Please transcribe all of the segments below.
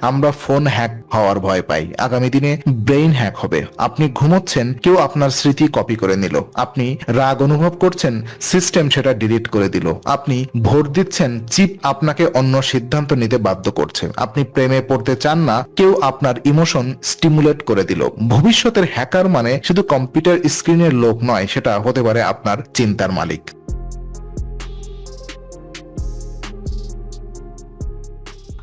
আমরা phone hack হওয়ার ভয় পাই। আগামী দিনে ব্রেইন হ্যাক হবে। আপনি ঘুমোচ্ছেন, কেউ আপনার স্মৃতি কপি করে নিল। আপনি রাগ অনুভব করছেন সিস্টেম সেটা ডিলিট করে দিল। আপনি ভোট দিচ্ছেন চিপ আপনাকে অন্য সিদ্ধান্ত নিতে বাধ্য করছে। আপনি প্রেমে পড়তে চান না, কেউ আপনার ইমোশন স্টিমুলেট করে দিল। ভবিষ্যতের হ্যাকার মানে শুধু কম্পিউটার স্ক্রিনের লোক নয়, সেটা হতে পারে আপনার চিন্তার মালিক।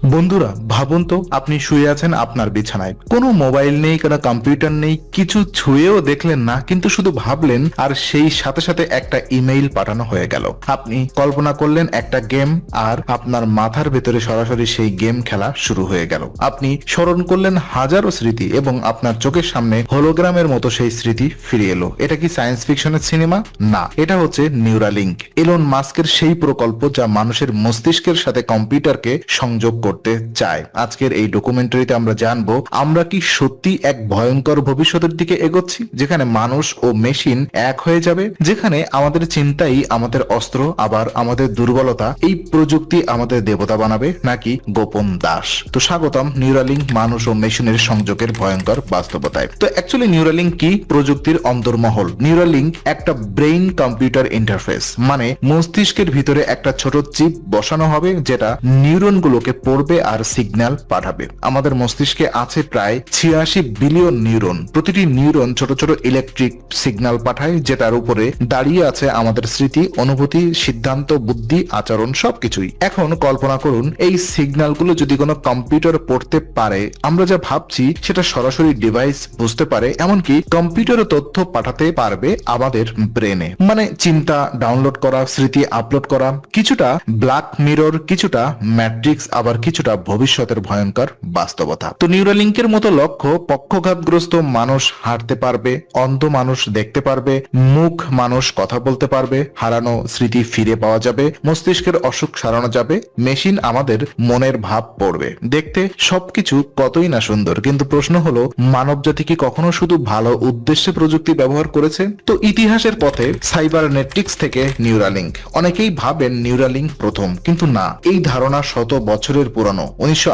বন্ধুরা, ভাবুন তো, আপনি শুয়ে আছেন আপনার বিছানায়। কোনো মোবাইল নেই, কোনো কম্পিউটার নেই, কিছু ছুঁয়েও দেখলেন না, কিন্তু শুধু ভাবলেন, আর সেই সাথে সাথে একটা ইমেইল পাঠানো হয়ে গেল। আপনি কল্পনা করলেন, একটা গেম, আর আপনার মাথার ভেতরে সরাসরি সেই গেম খেলা শুরু হয়ে গেল। আপনি স্মরণ করলেন হাজারো স্মৃতি, এবং আপনার চোখের সামনে হোলোগ্রামের মতো সেই স্মৃতি ফিরে এলো। এটা কি সায়েন্স ফিকশনের সিনেমা না, এটা হচ্ছে নিউরালিঙ্ক এলন মাস্কের সেই প্রকল্প যা মানুষের মস্তিষ্কের সাথে কম্পিউটারকে সংযোগ করতে চায়। আজকের এই ডকুমেন্টারিতে আমরা জানব, আমরা কি সত্যি এক ভয়ঙ্কর ভবিষ্যতের দিকে এগোচ্ছি, যেখানে মানুষ ও মেশিন এক হয়ে যাবে, যেখানে আমাদের চিন্তাই আমাদের অস্ত্র, আবার আমাদের দুর্বলতা, এই প্রযুক্তি আমাদের দেবতা বানাবে, নাকি গোপন দাস? তো স্বাগতম নিউরালিঙ্ক মানুষ ও মেশিনের সংযোগের ভয়ঙ্কর বাস্তবতায়। তো অ্যাকচুয়ালি নিউরালিং কি? প্রযুক্তির অন্তর্মহল। নিউরালিং একটা ব্রেইন কম্পিউটার ইন্টারফেস মানে মস্তিষ্কের ভিতরে একটা ছোট চিপ বসানো হবে, যেটা নিউরনগুলোকে পড়বে আর সিগন্যাল পাঠাবে। আমাদের মস্তিষ্কে আছে প্রায় ছিয়াশি বিলিয়ন নিউরন প্রতিটি নিউরন ছোট ছোট ইলেকট্রিক সিগন্যাল পাঠায়, যেটার উপরে দাঁড়িয়ে আছে আমাদের স্মৃতি, অনুভূতি, সিদ্ধান্ত, বুদ্ধি, আচরণ সবকিছুই। এখন কল্পনা করুন, এই সিগন্যালগুলো যদি কোনো কম্পিউটার পড়তে পারে, আমরা যা ভাবছি সেটা সরাসরি ডিভাইস বুঝতে পারে, এমনকি কম্পিউটারও তথ্য পাঠাতে পারবে আমাদের ব্রেনে মানে চিন্তা ডাউনলোড করা, স্মৃতি আপলোড করা, কিছুটা ব্ল্যাক মিরর কিছুটা ম্যাট্রিক্স আবার কিছুটা ভবিষ্যতের ভয়ঙ্কর বাস্তবতা। তো নিউরালিঙ্কের মতো লক্ষ্য পক্ষঘাতগ্রস্ত মানুষ হাঁটতে পারবে, অন্ধ মানুষ দেখতে পারবে মুখ মানুষ কথা বলতে পারবে, হারানো স্মৃতি ফিরে পাওয়া যাবে, মস্তিষ্কের অসুখ সারানো যাবে, মেশিন আমাদের মনের ভাব পড়বে। দেখতে সবকিছু কতই না সুন্দর, কিন্তু প্রশ্ন হলো মানব জাতি কি কখনো শুধু ভালো উদ্দেশ্যে প্রযুক্তি ব্যবহার করেছে? তো ইতিহাসের পথে সাইবার নেটফ্লিক্স থেকে নিউরালিঙ্ক অনেকেই ভাবেন নিউরালিঙ্ক প্রথম, কিন্তু না। এই ধারণা শত বছরের পুরনো। উনিশশো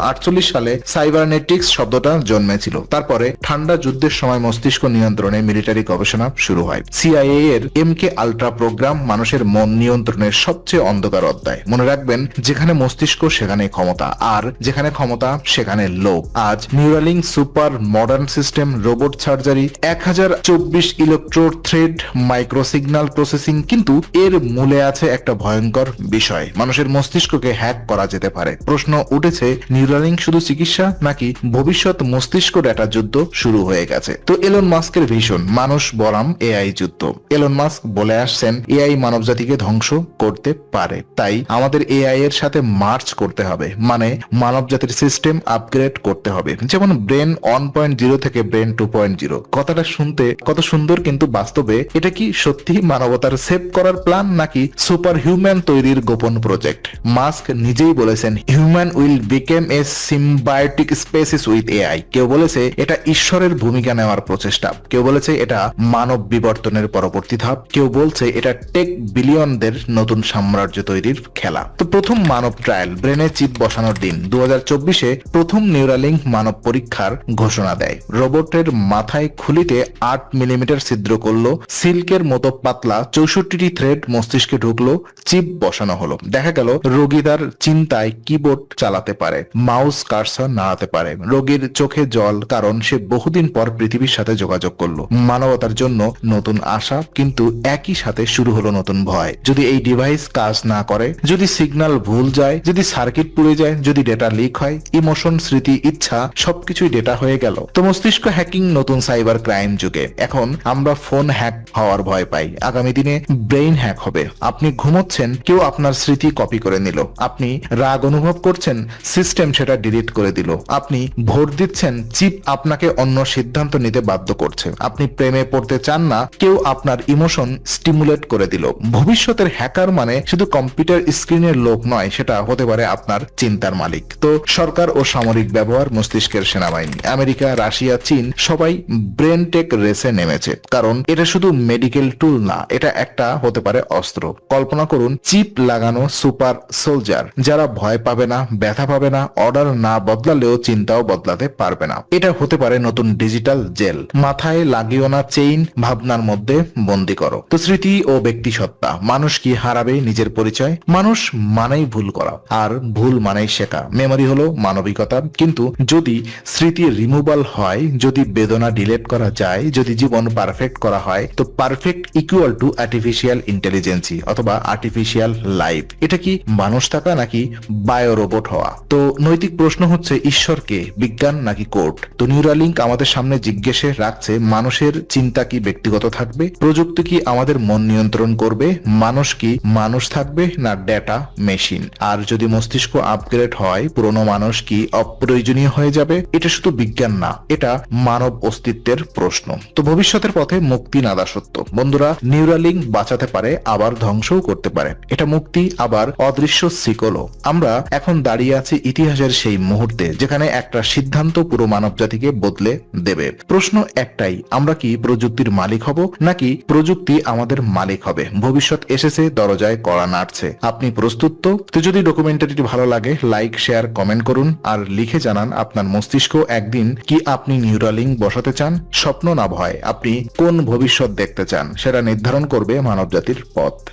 সালে সাইবার নেটফ্লিক্স শব্দটা জন্মেছিল। তারপরে ঠান্ডা যুদ্ধের সময় মস্তিষ্ক নিয়ন্ত্রণে মিলিটারি গবেষণা শুরু হয়। সিআইএ এর এম কে আলট্রা প্রোগ্রাম মানুষের মন নিয়ন্ত্রণের সবচেয়ে অন্ধকার অধ্যায়। মনে রাখবেন, যেখানে মস্তিষ্ক, সেখানে ক্ষমতা, আর যেখানে ক্ষমতা, সেখানে লোভ। আজ Neuralink super modern system robot surgery, এক হাজার চব্বিশ electro thread micro signal processing কিন্তু এর মূলে আছে একটা ভয়ঙ্কর বিষয়। মানুষের মস্তিষ্ককে হ্যাক করা যেতে পারে। প্রশ্ন উঠেছে, নিউরালিং শুধু চিকিৎসা নাকি ভবিষ্যৎ মস্তিষ্ক ডেটা যুদ্ধ শুরু হয়ে গেছে। তো এলন মাস্কের ভীষণ মানুষ বরাম এআই যুদ্ধ। এলন মাস্ক বলে আসছেন, এআই মানব জাতিকে ধ্বংস করতে পারে। তাই আমাদের এআই এর সাথে মার্চ করতে হবে। মানে মানব জাতির সিস্টেম আপগ্রেড করতে হবে। যেমন ব্রেন ওয়ান পয়েন্ট জিরো থেকে ব্রেন টু পয়েন্ট জিরো। কথাটা শুনতে কত সুন্দর কিন্তু বাস্তবে এটা কি সত্যি মানবতার সেভ করার প্ল্যান নাকি সুপার হিউম্যান তৈরির গোপন প্রজেক্ট? মাস্ক নিজেই বলেছেন, human will become a symbiotic species with AI কেউ বলেছে এটা ঈশ্বরের ভূমিকা নেওয়ার প্রচেষ্টা। কেউ বলেছে এটা মানব বিবর্তনের পরবর্তী ধাপ। কেউ বলছে এটা টেক বিলিয়নদের নতুন সাম্রাজ্য তৈরির খেলা। তো প্রথম মানব ট্রায়াল ব্রেনে চিপ বসানোর দিন। দু চব্বিশে প্রথম নিউরালিঙ্ক মানব পরীক্ষার ঘোষণা দেয়। রোবটের মাথায় খুলিতে আট মিলিমিটার ছিদ্র করল। সিল্কের মতো পাতলা চৌষট্টিটি থ্রেড মস্তিষ্কে ঢুকলো। চিপ বসানো হলো। দেখা গেল রোগী তার চিন্তায় কিবোর্ড চালাতে পারে, মাউস কার্সার নাড়াতে পারে। রোগীর চোখে জল, কারণ সে বহুদিন পর পৃথিবীর সাথে যোগাযোগ করল। মানবতার জন্য নতুন আশা, কিন্তু একই সাথে শুরু হলো নতুন ভয়। যদি এই ডিভাইস কাজ না করে, যদি সিগন্যাল ভুল যায়, যদি সার্কিট পুড়ে যায়, যদি ডেটা লিক হয় ইমোশন স্মৃতি, ইচ্ছা, সবকিছুই ডেটা হয়ে গেল। তো মস্তিষ্ক হ্যাকিং নতুন সাইবার ক্রাইম যুগে। এখন আমরা ফোন হ্যাক হওয়ার ভয় পাই। আগামী দিনে ব্রেইন হ্যাক হবে। আপনি ঘুমোচ্ছেন, কেউ আপনার স্মৃতি কপি করে নিল। আপনি রাগ অনুভব করছেন সিস্টেম সেটা ডিলিট করে দিল। আপনি ভোট দিচ্ছেন চিপ আপনাকে অন্য সিদ্ধান্ত নিতে বাধ্য করছে। আপনি প্রেমে পড়তে চান না, কেউ আপনার ইমোশন স্টিমুলেট করে দিল। ভবিষ্যতের হ্যাকার মানে শুধু কম্পিউটার স্ক্রিনের লোক নয়, সেটা হতে পারে আপনার চিন্তার মালিক। তো সরকার ও সামরিক ব্যবহার মস্তিষ্কের সেনাবাহিনী, আমেরিকা, রাশিয়া, চীন সবাই ব্রেন টেক রেসে নেমেছে। কারণ এটা শুধু মেডিকেল টুল না, এটা একটা হতে পারে অস্ত্র। কল্পনা করুন চিপ লাগানো সুপার সোলজার যারা ভয় পাবে না ব্যথা পাবে না অর্ডার না বদলালেও চিন্তাও বদলাতে পারবে না। এটা হতে পারে নতুন ডিজিটাল জেল মাথায় লাগিও না চেইন ভাবনার মধ্যে বন্দি করো। তো স্মৃতি ও ব্যক্তি সত্তা মানুষ কি হারাবে নিজের পরিচয়? মানুষ মানেই ভুল করা, আর ভুল মানেই শেখা। মেমোরি হলো মানবিকতা, কিন্তু যদি স্মৃতি রিমুভাল হয়, যদি বেদনা ডিলেট করা যায়, যদি জীবন পারফেক্ট করা হয়, তো perfect equal to artificial intelligence অথবা আর্টিফিশিয়াল লাইফ এটা কি মানুষ থাকা নাকি বায়ো রোবট হওয়া? তো নৈতিক প্রশ্ন হচ্ছে ঈশ্বরকে বিজ্ঞান নাকি কোর্ট তো নিউরালিঙ্ক আমাদের সামনে জিজ্ঞেসে রাখছে, মানুষের চিন্তা কি ব্যক্তিগত থাকবে? প্রযুক্তি কি আমাদের মন নিয়ন্ত্রণ করবে? মানুষ কি মানুষ থাকবে না ডেটা মেশিন? আর যদি মস্তিষ্ক আপগ্রেড হয়, পুরনো মানুষ কি অপ্রয়োজনীয় হয়ে যাবে? এটা শুধু বিজ্ঞান না, এটা মানব অস্তিত্বের প্রশ্ন। তো ভবিষ্যতের পথে মুক্তি নাদা সত্য। বন্ধুরা নিউরালিঙ্ক বাঁচাতে পারে, আবার ধ্বংসও করতে পারে। এটা মুক্তি আবার অদৃশ্য সিকলও আমরা এখন দাঁড়িয়ে আছি ইতিহাসের সেই মুহূর্তে, যেখানে একটা সিদ্ধান্ত পুরো মানব জাতিকে বদলে দেবে। প্রশ্ন একটাই, আমরা কি প্রযুক্তির মালিক হব, নাকি প্রযুক্তি আমাদের মালিক হবে? ভবিষ্যৎ এসেছে, দরজায় কড়া নাড়ছে। আপনি প্রস্তুত তো? যদি ডকুমেন্টারিটি ভালো লাগে, লাইক, শেয়ার, কমেন্ট করুন, আর লিখে জানান আপনার মস্তিষ্ক একদিন কি আপনি নিউরালিঙ্ক বসাতে চান? স্বপ্ন না ভয়, আপনি কোন ভবিষ্যৎ দেখতে চান, সেটা নির্ধারণ করবে মানবজাতির পথ।